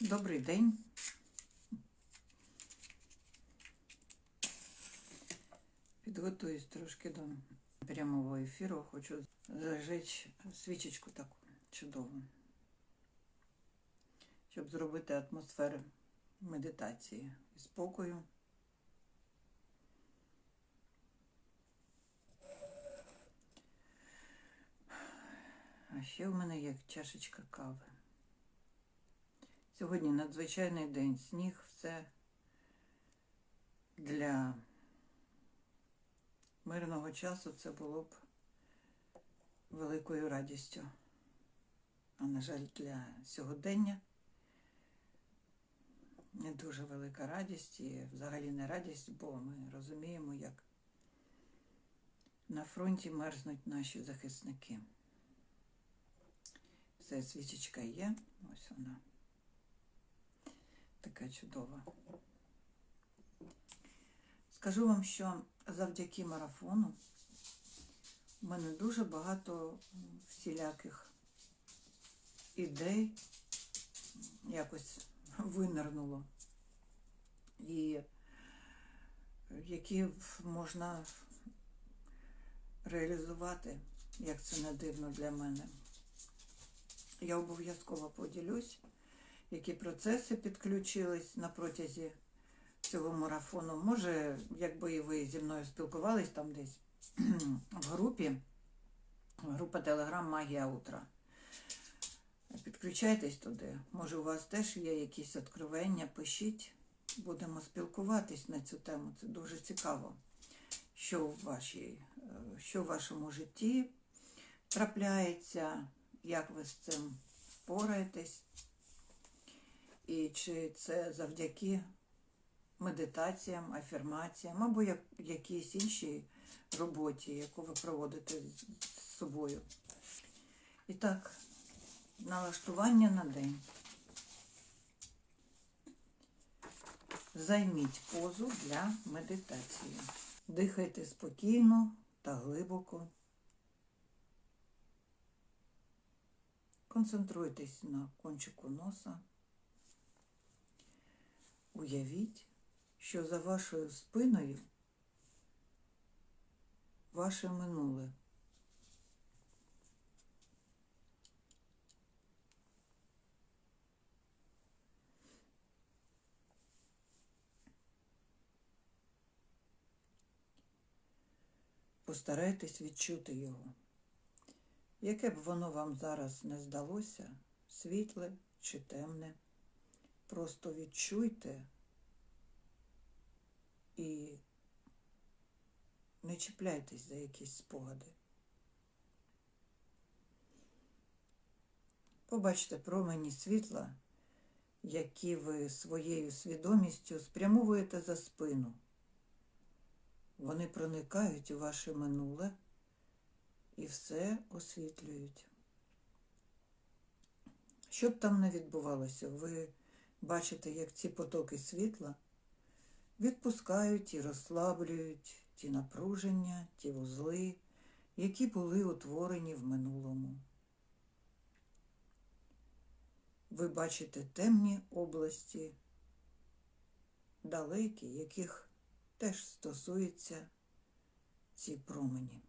Добрий день. Підготуюсь трошки до прямого ефіру. Хочу зажечь свічечку таку чудову, щоб зробити атмосферу медитації і спокою. А ще в мене є чашечка кави. Сьогодні надзвичайний день. Сніг все для мирного часу це було б великою радістю. А на жаль, для сьогодення не дуже велика радість і взагалі не радість, бо ми розуміємо, як на фронті мерзнуть наші захисники. Все, свічечка є, ось вона така чудова. Скажу вам, що завдяки марафону в мене дуже багато всіляких ідей якось винирнуло. І які можна реалізувати, як це не дивно для мене. Я обов'язково поділюсь, які процеси підключились на протязі цього марафону. Може, якби і ви зі мною спілкувались там десь в групі, група Телеграм Магія Утра. Підключайтесь туди. Може, у вас теж є якісь откровення, пишіть. Будемо спілкуватись на цю тему. Це дуже цікаво, що в, вашій, е, що в вашому житті трапляється, як ви з цим впораєтесь, і чи це завдяки медитаціям, афірмаціям або як, якійсь іншій роботі, яку ви проводите з собою. І так, налаштування на день. Займіть позу для медитації. Дихайте спокійно та глибоко. Концентруйтесь на кончику носа. Уявіть, що за вашою спиною ваше минуле. Постарайтесь відчути його. Яке б воно вам зараз не здалося, світле чи темне, просто відчуйте і не чіпляйтесь за якісь спогади. Побачте промені світла, які ви своєю свідомістю спрямовуєте за спину. Вони проникають у ваше минуле і все освітлюють. Що б там не відбувалося, ви бачите, як ці потоки світла відпускають і розслаблюють ті напруження, ті вузли, які були утворені в минулому. Ви бачите темні області, далекі, яких теж стосуються ці промені.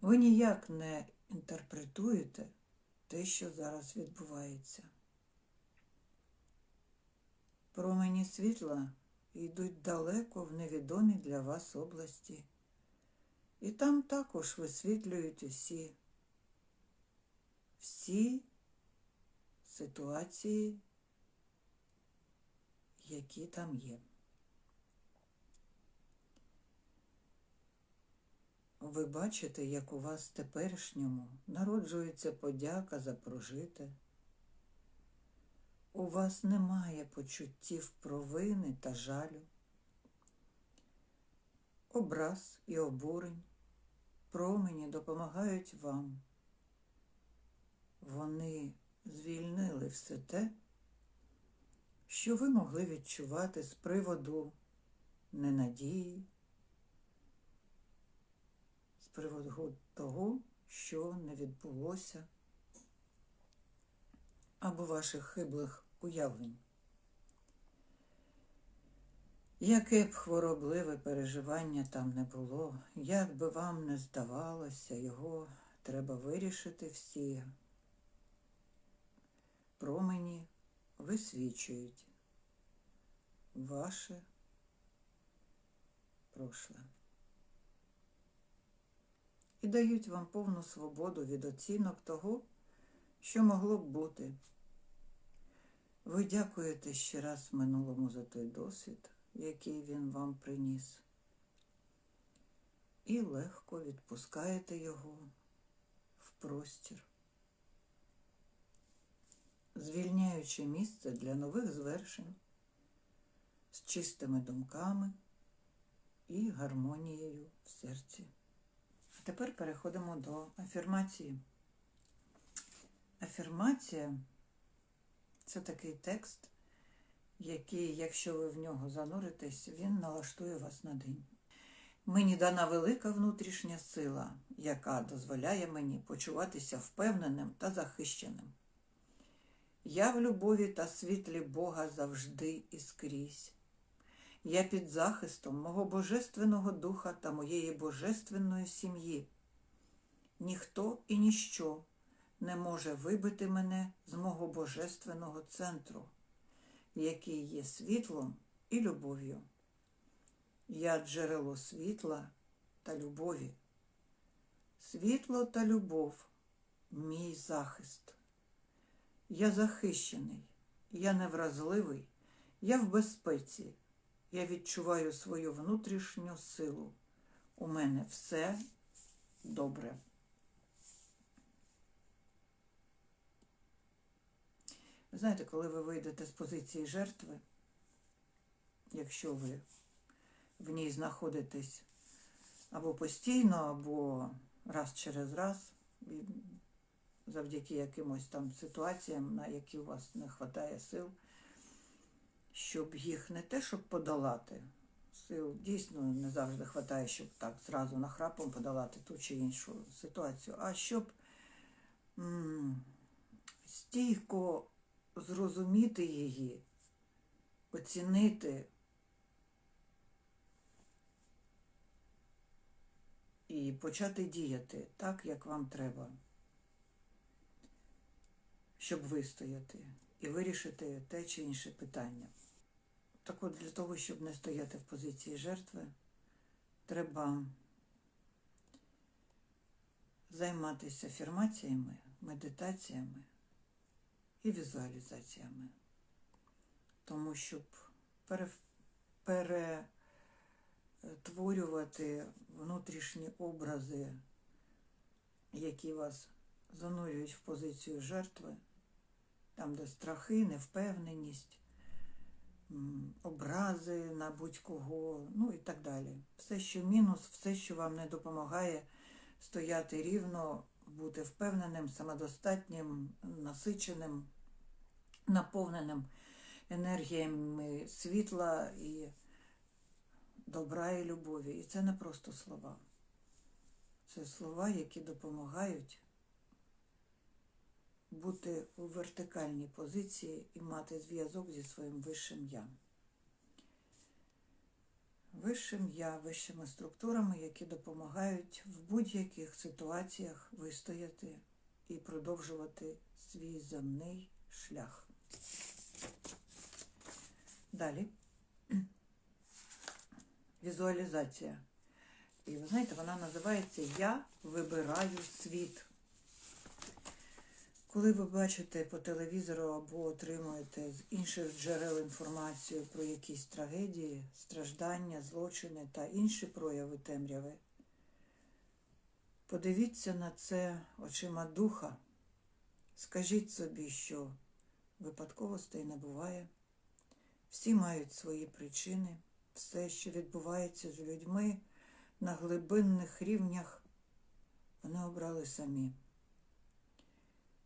Ви ніяк не інтерпретуєте те, що зараз відбувається. Промені світла йдуть далеко в невідомі для вас області, і там також висвітлюють усі, всі ситуації, які там є. Ви бачите, як у вас теперішньому народжується подяка за прожите. У вас немає почуттів провини та жалю, образ і обурень, промені допомагають вам. Вони звільнили все те, що ви могли відчувати з приводу ненадії, з приводу того, що не відбулося. або ваших хиблих уявлень. Яке б хворобливе переживання там не було, як би вам не здавалося, його треба вирішити всі. Промені висвічують ваше прошле і дають вам повну свободу від оцінок того, що могло б бути. Ви дякуєте ще раз минулому за той досвід, який він вам приніс, і легко відпускаєте його в простір, звільняючи місце для нових звершень з чистими думками і гармонією в серці. А тепер переходимо до афірмації. Афірмація це такий текст, який, якщо ви в нього зануритесь, він налаштує вас на день. Мені дана велика внутрішня сила, яка дозволяє мені почуватися впевненим та захищеним. Я в любові та світлі Бога завжди і скрізь. Я під захистом мого Божественного Духа та моєї божественної сім'ї. Ніхто і ніщо не може вибити мене з мого божественного центру, який є світлом і любов'ю. Я джерело світла та любові. Світло та любов мій захист. Я захищений, я невразливий, я в безпеці. Я відчуваю свою внутрішню силу. У мене все добре. Знаєте, коли ви вийдете з позиції жертви, якщо ви в ній знаходитесь або постійно, або раз через раз, завдяки якимось там ситуаціям, на які у вас не вистачає сил, щоб їх не те, щоб подолати. Сил дійсно не завжди вистачає, щоб так зразу нахрапом подолати ту чи іншу ситуацію, а щоб м стійко зрозуміти її, оцінити і почати діяти так, як вам треба, щоб вистояти і вирішити те чи інше питання. Так от для того, щоб не стояти в позиції жертви, треба займатися афірмаціями, медитаціями і візуалізаціями. Тому щоб перетворювати внутрішні образи, які вас занурюють в позицію жертви, там, де страхи, невпевненість, образи на будь-кого, ну і так далі. Все, що мінус, все, що вам не допомагає стояти рівно, бути впевненим, самодостатнім, насиченим, наповненим енергіями світла і добра і любові. І це не просто слова. Це слова, які допомагають бути у вертикальній позиції і мати зв'язок зі своїм вищим я. Вищим я, вищими структурами, які допомагають в будь-яких ситуаціях вистояти і продовжувати свій земний шлях. Далі візуалізація. І ви знаєте, вона називається Я вибираю світ. Коли ви бачите по телевізору або отримуєте з інших джерел інформацію про якісь трагедії, страждання, злочини та інші прояви темряви, подивіться на це очима духа, скажіть собі, що випадковостей не буває, всі мають свої причини, все, що відбувається з людьми на глибинних рівнях, вони обрали самі.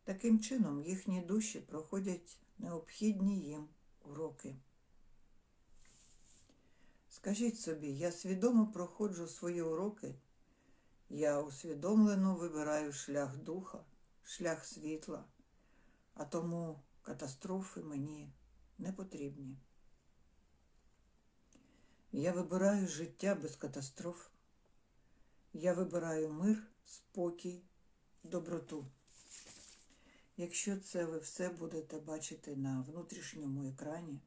Таким чином їхні душі проходять необхідні їм уроки. Скажіть собі, я свідомо проходжу свої уроки, я усвідомлено вибираю шлях духа, шлях світла, а тому катастрофи мені не потрібні. Я вибираю життя без катастроф. Я вибираю мир, спокій, доброту. Якщо це ви все будете бачити на внутрішньому екрані,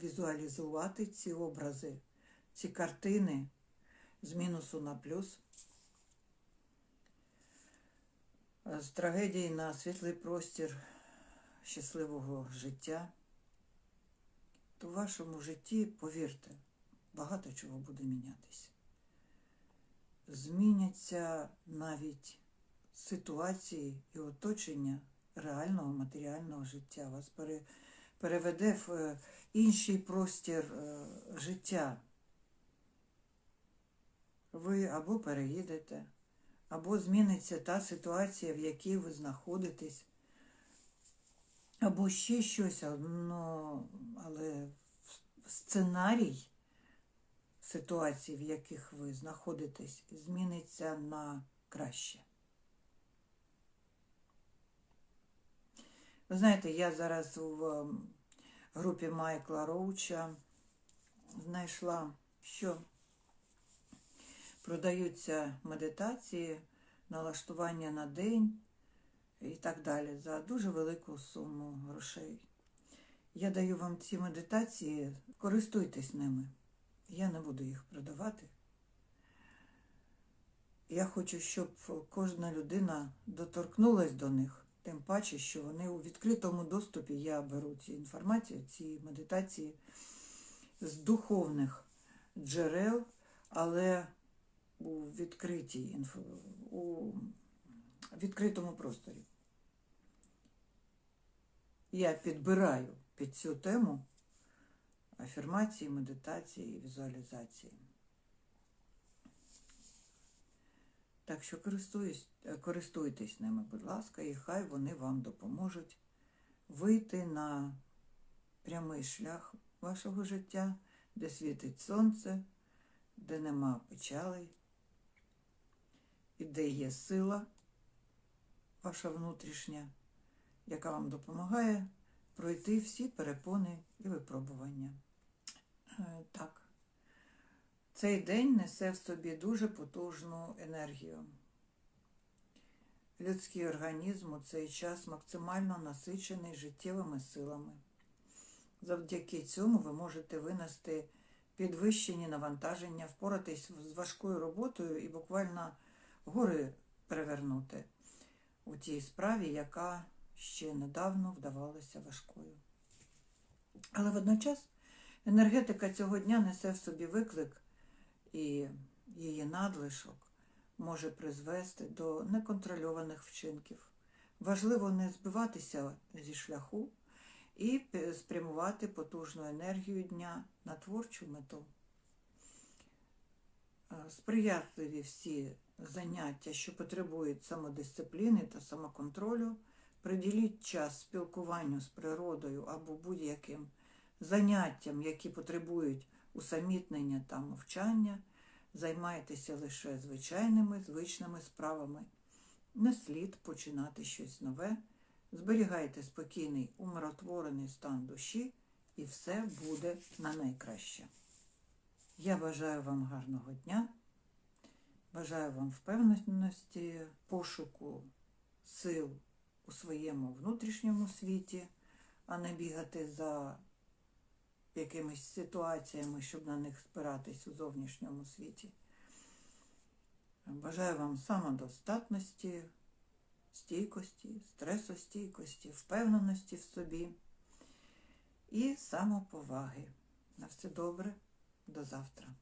візуалізувати ці образи, ці картини з мінусу на плюс, з трагедії на світлий простір щасливого життя, то в вашому житті, повірте, багато чого буде мінятися. Зміняться навіть ситуації і оточення реального матеріального життя. Вас переведе в е, інший простір е, життя. Ви або переїдете, або зміниться та ситуація, в якій ви знаходитесь, або ще щось, ну, але сценарій ситуацій, в яких ви знаходитесь, зміниться на краще. Ви знаєте, я зараз в групі Майкла Роуча знайшла, що продаються медитації, налаштування на день і так далі за дуже велику суму грошей. Я даю вам ці медитації, користуйтесь ними. Я не буду їх продавати. Я хочу, щоб кожна людина доторкнулась до них, тим паче, що вони у відкритому доступі я беру ці інформацію, ці медитації з духовних джерел, але у відкритій у відкритому просторі. Я підбираю під цю тему афірмації, медитації і візуалізації. Так що користуйтесь ними, будь ласка, і хай вони вам допоможуть вийти на прямий шлях вашого життя, де світить сонце, де нема печалей, і де є сила ваша внутрішня, яка вам допомагає пройти всі перепони і випробування. Е, так, цей день несе в собі дуже потужну енергію. Людський організм у цей час максимально насичений життєвими силами. Завдяки цьому ви можете винести підвищені навантаження, впоратись з важкою роботою і буквально гори перевернути у тій справі, яка ще недавно вдавалася важкою. Але водночас енергетика цього дня несе в собі виклик, і її надлишок може призвести до неконтрольованих вчинків. Важливо не збиватися зі шляху і спрямувати потужну енергію дня на творчу мету. Сприятливі всі заняття, що потребують самодисципліни та самоконтролю, приділіть час спілкуванню з природою або будь-яким заняттям, які потребують усамітнення та мовчання, займайтеся лише звичайними звичними справами. Не слід починати щось нове, зберігайте спокійний, умиротворений стан душі, і все буде на найкраще. Я бажаю вам гарного дня, бажаю вам впевненості, пошуку сил у своєму внутрішньому світі, а не бігати за якимись ситуаціями, щоб на них спиратись у зовнішньому світі. Бажаю вам самодостатності, стійкості, стресостійкості, впевненості в собі і самоповаги. На все добре, до завтра.